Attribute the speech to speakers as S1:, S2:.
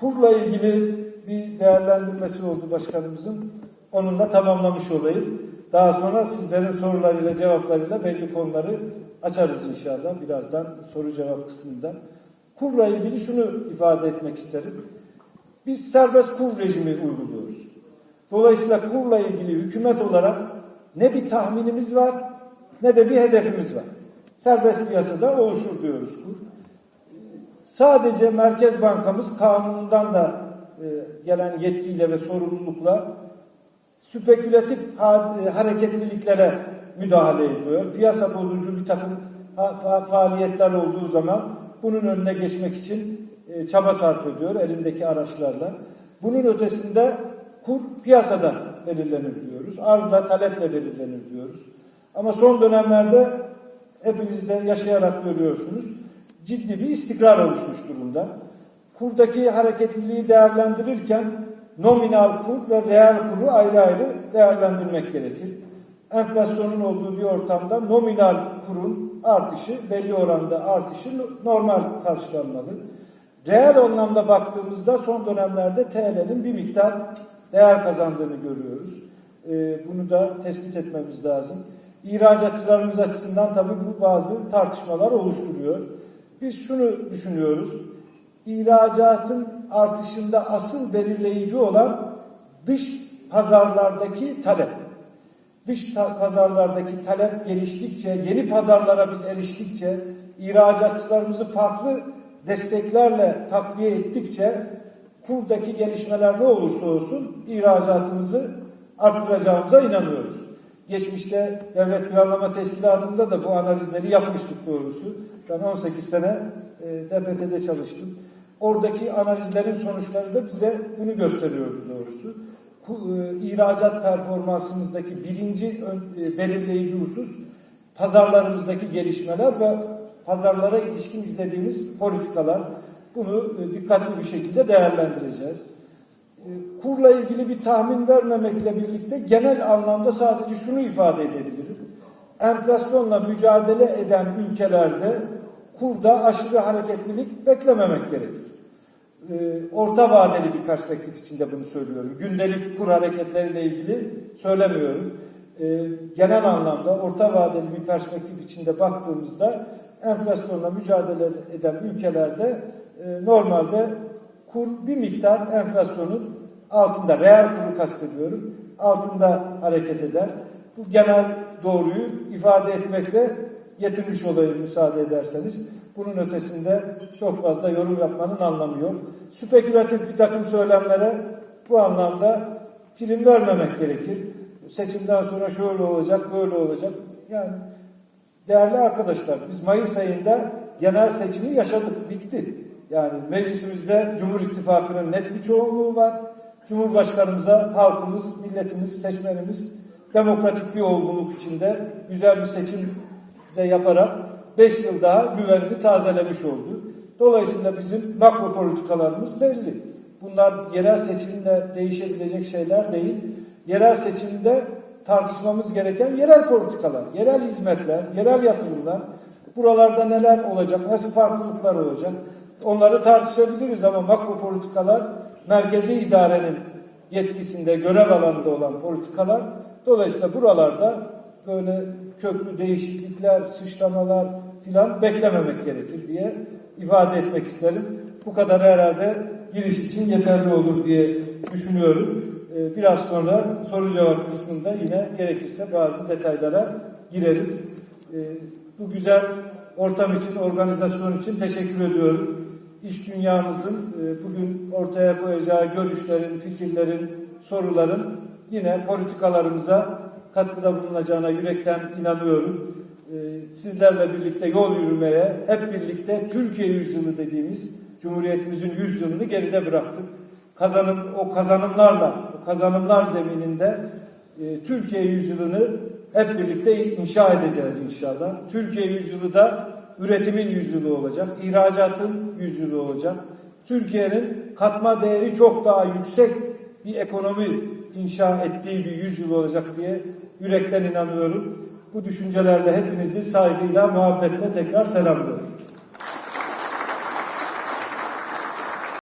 S1: Kurla ilgili bir değerlendirmesi oldu başkanımızın. Onunla tamamlamış olayım. Daha sonra sizlerin sorularıyla cevaplarıyla belli konuları açarız inşallah birazdan soru cevap kısmında. Kurla ilgili şunu ifade etmek isterim. Biz serbest kur rejimi uyguluyoruz. Dolayısıyla kurla ilgili hükümet olarak ne bir tahminimiz var ne de bir hedefimiz var. Serbest piyasada oluşur diyoruz kur. Sadece Merkez Bankamız kanunundan da e, gelen yetkiyle ve sorumlulukla spekülatif e, hareketliliklere müdahale ediyor. Piyasa bozucu bir takım fa- fa- faaliyetler olduğu zaman bunun önüne geçmek için e, çaba sarf ediyor elindeki araçlarla. Bunun ötesinde kur piyasada belirlenir diyoruz. Arzla taleple belirlenir diyoruz. Ama son dönemlerde hepiniz de yaşayarak görüyorsunuz. Ciddi bir istikrar oluşmuş durumda. Kurdaki hareketliliği değerlendirirken nominal kur ve reel kuru ayrı ayrı değerlendirmek gerekir. Enflasyonun olduğu bir ortamda nominal kurun artışı belli oranda artışı normal karşılanmalı. Reel anlamda baktığımızda son dönemlerde TL'nin bir miktar değer kazandığını görüyoruz. Ee, bunu da tespit etmemiz lazım. İhracatçılarımız açısından tabii bu bazı tartışmalar oluşturuyor. Biz şunu düşünüyoruz. İhracatın artışında asıl belirleyici olan dış pazarlardaki talep. Dış pazarlardaki talep geliştikçe, yeni pazarlara biz eriştikçe, ihracatçılarımızı farklı desteklerle takviye ettikçe kurdaki gelişmeler ne olursa olsun ihracatımızı arttıracağımıza inanıyoruz. Geçmişte Devlet Planlama Teşkilatı'nda da bu analizleri yapmıştık doğrusu. Ben 18 sene e, DPT'de çalıştım. Oradaki analizlerin sonuçları da bize bunu gösteriyordu doğrusu. Ku- e, İhracat performansımızdaki birinci ön- e, belirleyici husus pazarlarımızdaki gelişmeler ve pazarlara ilişkin izlediğimiz politikalar. Bunu e, dikkatli bir şekilde değerlendireceğiz. E, Kurla ilgili bir tahmin vermemekle birlikte genel anlamda sadece şunu ifade edebilirim. Enflasyonla mücadele eden ülkelerde kurda aşırı hareketlilik beklememek gerekir. E, Orta vadeli bir perspektif içinde bunu söylüyorum. Gündelik kur hareketleriyle ilgili söylemiyorum. E, Genel anlamda orta vadeli bir perspektif içinde baktığımızda enflasyonla mücadele eden ülkelerde normalde kur bir miktar enflasyonun altında, reel kuru kastediyorum, altında hareket eder. Bu genel doğruyu ifade etmekle getirmiş olayım müsaade ederseniz. Bunun ötesinde çok fazla yorum yapmanın anlamı yok. Spekülatif bir takım söylemlere bu anlamda prim vermemek gerekir. Seçimden sonra şöyle olacak, böyle olacak. Yani Değerli arkadaşlar biz Mayıs ayında genel seçimi yaşadık, bitti. Yani meclisimizde Cumhur İttifakı'nın net bir çoğunluğu var. Cumhurbaşkanımıza halkımız, milletimiz, seçmenimiz demokratik bir olgunluk içinde güzel bir seçim de yaparak 5 yıl daha güvenini tazelemiş oldu. Dolayısıyla bizim makro politikalarımız belli. Bunlar yerel seçimle değişebilecek şeyler değil. Yerel seçimde tartışmamız gereken yerel politikalar, yerel hizmetler, yerel yatırımlar. Buralarda neler olacak, nasıl farklılıklar olacak? Onları tartışabiliriz ama makro politikalar merkezi idarenin yetkisinde, görev alanında olan politikalar. Dolayısıyla buralarda böyle köklü değişiklikler, sıçramalar filan beklememek gerekir diye ifade etmek isterim. Bu kadar herhalde giriş için yeterli olur diye düşünüyorum. Ee, Biraz sonra soru cevap kısmında yine gerekirse bazı detaylara gireriz. Ee, Bu güzel ortam için, organizasyon için teşekkür ediyorum. İş dünyamızın e, bugün ortaya koyacağı görüşlerin, fikirlerin, soruların yine politikalarımıza katkıda bulunacağına yürekten inanıyorum. Ee, Sizlerle birlikte yol yürümeye, hep birlikte Türkiye yüzyılı dediğimiz Cumhuriyetimizin yüzyılını geride bıraktık kazanım o kazanımlarla, o kazanımlar zemininde e, Türkiye yüzyılını hep birlikte inşa edeceğiz inşallah. Türkiye yüzyılı da üretimin yüzyılı olacak, ihracatın yüzyılı olacak. Türkiye'nin katma değeri çok daha yüksek bir ekonomi inşa ettiği bir yüzyıl olacak diye yürekten inanıyorum. Bu düşüncelerle hepinizi saygıyla, muhabbetle tekrar selamlıyorum.